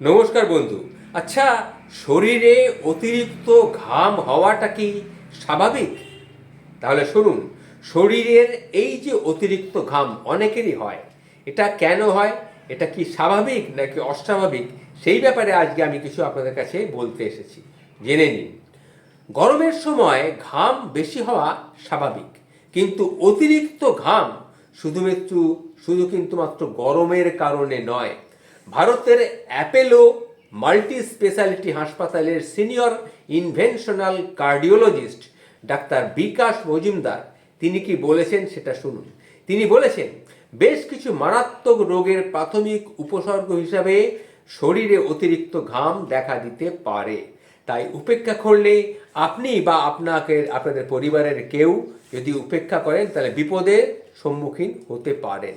নমস্কার বন্ধু। আচ্ছা শরীরে অতিরিক্ত ঘাম হওয়াটা কি স্বাভাবিক? তাহলে শুনুন, শরীরের এই যে অতিরিক্ত ঘাম অনেকেরই হয়। এটা কেন হয়? এটা কি স্বাভাবিক নাকি অস্বাভাবিক? সেই ব্যাপারে আজকে আমি কিছু আপনাদের কাছে বলতে এসেছি। জেনে নিন। গরমের সময় ঘাম বেশি হওয়া স্বাভাবিক, কিন্তু অতিরিক্ত ঘাম শুধুমাত্র, শুধু কিন্তু মাত্র গরমের কারণে নয়। ভারতের অ্যাপেলো মাল্টি স্পেশালিটি হাসপাতালের senior interventional cardiologist doctor Bikash Majumdar. তিনি কি বলেছেন সেটা শুনুন। তিনি বলেছেন, বেশ কিছু মারাত্মক রোগের প্রাথমিক উপসর্গ হিসাবে শরীরে অতিরিক্ত ঘাম দেখা দিতে পারে। তাই উপেক্ষা করলে আপনি বা আপনাকে, আপনাদের পরিবারের কেউ যদি উপেক্ষা করেন, তাহলে বিপদের সম্মুখীন হতে পারেন।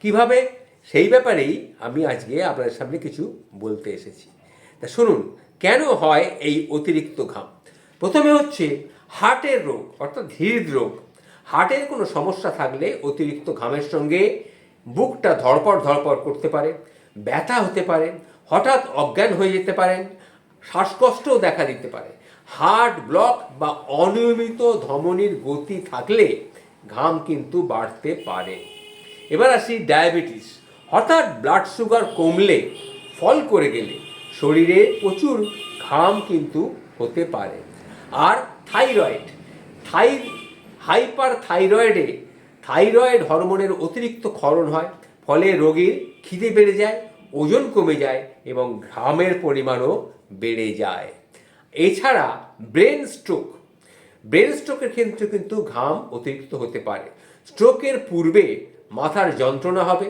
কীভাবে? সেই ব্যাপারেই আমি আজকে আপনাদের সামনে কিছু বলতে এসেছি। তা শুনুন, কেন হয় এই অতিরিক্ত ঘাম? প্রথমে হচ্ছে হার্টের রোগ, অর্থাৎ হৃদ রোগ। হার্টের কোনো সমস্যা থাকলে অতিরিক্ত ঘামের সঙ্গে বুকটা ধড়পড় ধড়পড় করতে পারে, ব্যথা হতে পারে, হঠাৎ অজ্ঞান হয়ে যেতে পারেন, শ্বাসকষ্টও দেখা দিতে পারে। হার্ট ব্লক বা অনিয়মিত ধমনির গতি থাকলে ঘাম কিন্তু বাড়তে পারে। এবার আসি ডায়াবেটিস। হঠাৎ ব্লাড সুগার কমলে, ফল করে গেলে, শরীরে প্রচুর ঘাম কিন্তু হতে পারে। আর থাইরয়েড থাই হাইপার থাইরয়েডে থাইরয়েড হরমোনের অতিরিক্ত ক্ষরণ হয়, ফলে রোগীর খিদে বেড়ে যায়, ওজন কমে যায় এবং ঘামের পরিমাণও বেড়ে যায়। এছাড়া ব্রেন স্ট্রোক ব্রেন স্ট্রোকের ক্ষেত্রে কিন্তু ঘাম অতিরিক্ত হতে পারে। স্ট্রোকের পূর্বে মাথার যন্ত্রণা হবে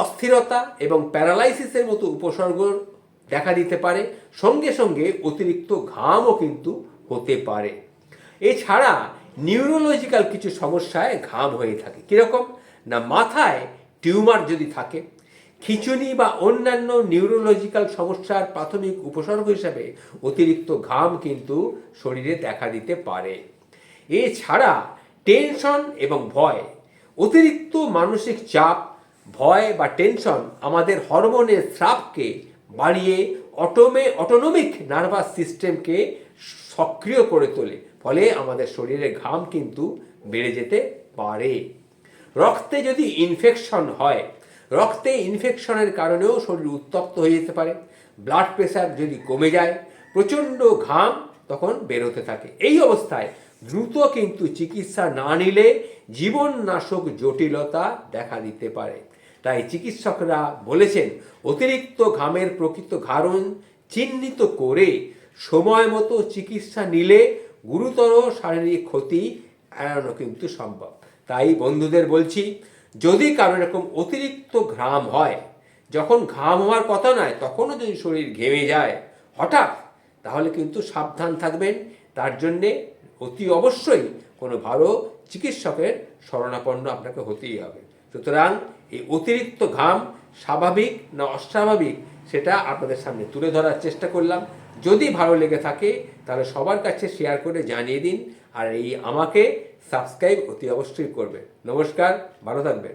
অস্থিরতা এবং প্যারালাইসিসের মতো উপসর্গ দেখা দিতে পারে। সঙ্গে সঙ্গে অতিরিক্ত ঘামও কিন্তু হতে পারে। এছাড়া নিউরোলজিক্যাল কিছু সমস্যায় ঘাম হয়ে থাকে। কীরকম? না, মাথায় টিউমার যদি থাকে, খিঁচুনি বা অন্যান্য নিউরোলজিক্যাল সমস্যার প্রাথমিক উপসর্গ হিসাবে অতিরিক্ত ঘাম কিন্তু শরীরে দেখা দিতে পারে। এছাড়া টেনশন এবং ভয়, অতিরিক্ত মানসিক চাপ ভয় বা টেনশন আমাদের হরমোনের স্রাবকে বাড়িয়ে অটোমে অটোনমিক নার্ভাস সিস্টেমকে সক্রিয় করে তোলে। ফলে আমাদের শরীরে ঘাম কিন্তু বেড়ে যেতে পারে। রক্তে যদি ইনফেকশন হয়, রক্তে ইনফেকশনের কারণেও শরীর উত্তপ্ত হয়ে যেতে পারে। ব্লাড প্রেশার যদি কমে যায়, প্রচণ্ড ঘাম তখন বেরোতে থাকে। এই অবস্থায় দ্রুত কিন্তু চিকিৎসা না নিলে জীবননাশক জটিলতা দেখা দিতে পারে। তাই চিকিৎসকরা বলেছেন, অতিরিক্ত ঘামের প্রকৃত কারণ চিহ্নিত করে সময় মতো চিকিৎসা নিলে গুরুতর শারীরিক ক্ষতি এড়ানো কিন্তু সম্ভব। তাই বন্ধুদের বলছি, যদি কারও এরকম অতিরিক্ত ঘাম হয়, যখন ঘাম হওয়ার কথা নয়, তখনও যদি শরীর ঘেমে যায়, হঠাৎ, তাহলে কিন্তু সাবধান থাকবেন। তার জন্যে অতি অবশ্যই কোনো ভালো চিকিৎসকের শরণাপন্ন আপনাকে হতেই হবে। সুতরাং এই অতিরিক্ত ঘাম স্বাভাবিক না অস্বাভাবিক, সেটা আপনাদের সামনে তুলে ধরার চেষ্টা করলাম। যদি ভালো লেগে থাকে, তাহলে সবার কাছে শেয়ার করে জানিয়ে দিন, আর এই আমাকে সাবস্ক্রাইব অতি অবশ্যই করবে নমস্কার, ভালো থাকবেন।